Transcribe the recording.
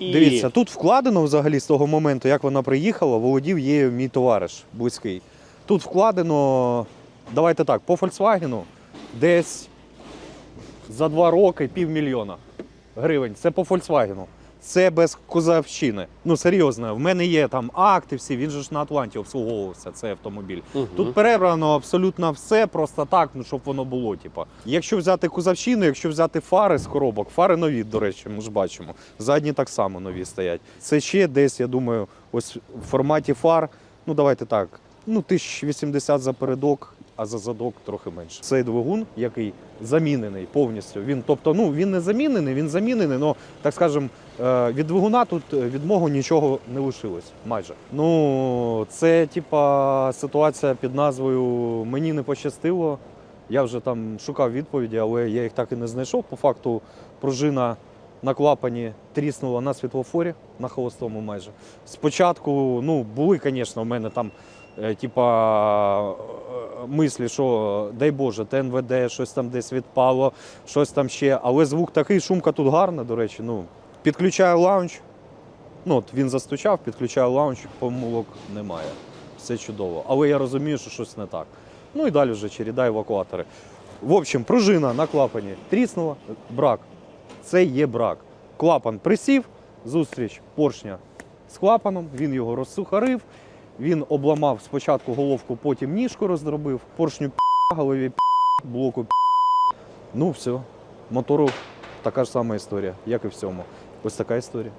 Дивіться, тут вкладено взагалі з того моменту, як вона приїхала, володів є мій товариш близький. Тут вкладено, давайте так, по Volkswagen десь за два роки півмільйона гривень. Це по Volkswagen. Це без козавщини. Ну серйозно, в мене є там акти всі, він же ж на Атланті обслуговувався цей автомобіль. Мгм. Тут перебрано абсолютно все, просто так, ну щоб воно було. Типа. Якщо взяти кузовщину, якщо взяти фари з коробок, фари нові, до речі, ми ж бачимо. Задні так само нові стоять. Це ще десь, я думаю, ось в форматі фар. Ну давайте так. Ну, 1080 за передок, а за задок трохи менше. Цей двигун, який замінений повністю. Він, тобто, ну він не замінений, він замінений, але так скажем, е, від двигуна тут е, від мого нічого не лишилось. Майже. Ну, це типа ситуація під назвою Мені не пощастило. Я вже там шукав відповіді, але я їх так і не знайшов. По факту, пружина на клапані тріснула на світлофорі, на холостому майже. Спочатку, ну, були, звісно, в мене там, е, типа, мислі, що дай Боже, ТНВД, щось там десь відпало, щось там ще. Але звук такий, шумка тут гарна, до речі. Ну, підключаю лаунч. Ну, от він застучав, підключаю лаунч, помилок немає. Все чудово. Але я розумію, що щось не так. Ну і далі вже череда евакуатори. В общем, пружина на клапані тріснула, брак. Це є брак. Клапан присів, зустріч поршня з клапаном, він його розсухарив, він обламав спочатку головку, потім ніжку роздробив, поршню пі***, голові пі***, блоку пі***. Ну все, мотору така ж сама історія, як і в цьому. Ось така історія.